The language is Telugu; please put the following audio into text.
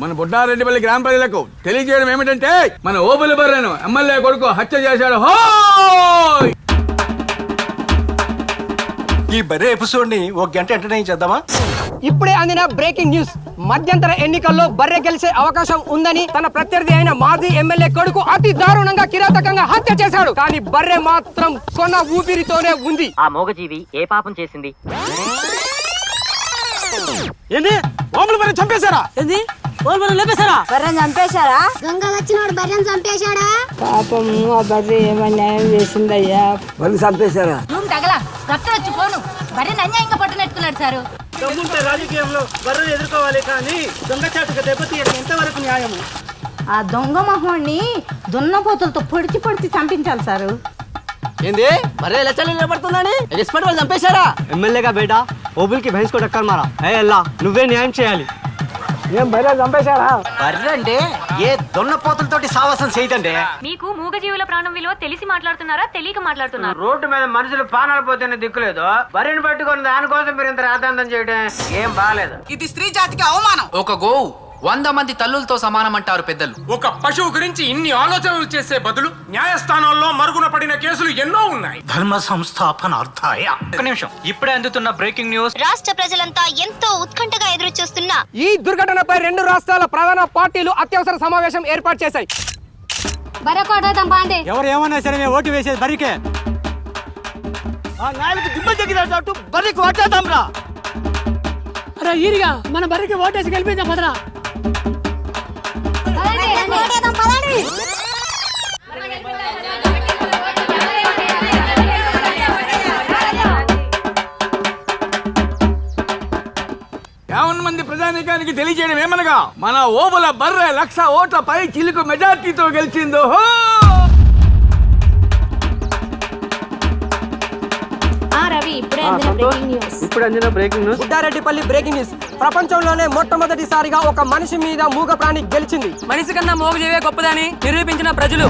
మన బుడ్డారెడ్డిపల్లి గ్రామ ప్రజలకు తెలియజేయడం ఏమిటంటే మన ఓబుల బర్రెను ఎమ్మెల్యే కొడుకు హత్య చేశాడు. హో ఈ బర్రె ఎపిసోడ్ని ఒక గంట ఎంటర్టైన్ చేద్దామా? ఇప్పుడే అందిన బ్రేకింగ్ న్యూస్. మధ్యంతర ఎన్నికల్లో బర్రె గెలిచే అవకాశం ఉందని తన ప్రత్యర్థి అయిన మాజీ ఎమ్మెల్యే కొడుకు అతి దారుణంగా కిరాతకంగా హత్య చేశాడు. కానీ బర్రె మాత్రం కొన ఊపిరితోనే ఉంది. ఆ మూగజీవి ఏ పాపం చేసింది? ఏంది? మామూలు బర్రె చంపేశారా? ఏంది? లేపేశారా? బర్రెని చంపేశారా? దొంగ వచ్చినోడు బర్రెని చంపేశాడా? పాపం ఆ బర్రె చేసిందయ్యా. వాళ్ళు చంపేశారా? రూమ్ తగల. రక్తం వచ్చి పోను. బర్రెని అన్యాయంగా పట్టునెట్టుకున్నాడు సారు. దమ్ముంటే రాజకీయంలో బర్రెను ఎదుర్కోవాలి కానీ దొంగచాటుగా దెబ్బతీయడం ఎంతవరకు న్యాయము? ఆ దొంగ మొహోణ్ణి దున్నపోతులతో పొడిచి పొడిచి చంపించాలి సారు. ఏంది? బర్రె లచ్చలు నిలబడుతుందని? ఎక్స్పర్ట్ వాళ్ళు చంపేశారా? ఎమ్మెల్యేగా బేటా ఓబుల్కి భైన్స్ కూడా టక్కర్ మారా ఏ అల్లా నువ్వే న్యాయం చేయాలి. ఏం బర్రె చంపేశారా? బర్రె అంటే ఏ దున్నపోతులతోటి సావాసం చేయదండి. మీకు మూగజీవుల ప్రాణం విలువ తెలిసి మాట్లాడుతున్నారా తెలియక మాట్లాడుతున్నారా? రోడ్డు మీద మనుషులు పానాలు పోతేనే దిక్కులేదు. బరిని పట్టుకొని దానికోసం మీరు ఇంత రాతాంతం చేయడం ఏం బాగాలేదు ఇది స్త్రీ జాతికి అవమానం. ఒక గోవు. వంద మంది తల్లులతో సమానమంటారు పెద్దలు. ఒక పశువు గురించి ఇన్ని ఆలోచనలు చేసే బదులు న్యాయస్థానాల్లో మరుగున పడిన కేసులు ఎన్నో ఉన్నాయి. ధర్మ సంస్థాపనార్థాయ ఒక నిమిషం. ఇప్పుడే అందుతున్న బ్రేకింగ్ న్యూస్ రాష్ట్ర ప్రజలంతా ఎంతో ఉత్కంఠగా ఎదురు చూస్తున్న ఈ దుర్ఘటనపై రెండు రాష్ట్రాల ప్రధాన పార్టీలు అత్యవసర సమావేశం ఏర్పాటు చేశాయి. ఎవరు ఏమన్నా సరే మేము ఓటు వేసేది బర్రెకే ఆ నాయలకు దిమ్మ తగ్గినట్టు బర్రెకి ఓటేద్దాం రా అరే ఈరిగా మన బర్రెకి ఓటేసి గెలిపించాం పదరా. యావన్ మంది ప్రజానీకానికి తెలియజేయడం ఏమనగా మన ఓబుల బర్రె లక్ష ఓట్ల పై చిలుకు మెజార్టీతో గెలిచిందో ఇప్పుడే అందిన breaking news Buddareddipalli breaking news ప్రపంచంలోనే మొట్టమొదటిసారిగా ఒక మనిషి మీద మూగ ప్రాణి గెలిచింది. మనిషి కన్నా మూగజీవే గొప్పదని నిరూపించిన ప్రజలు.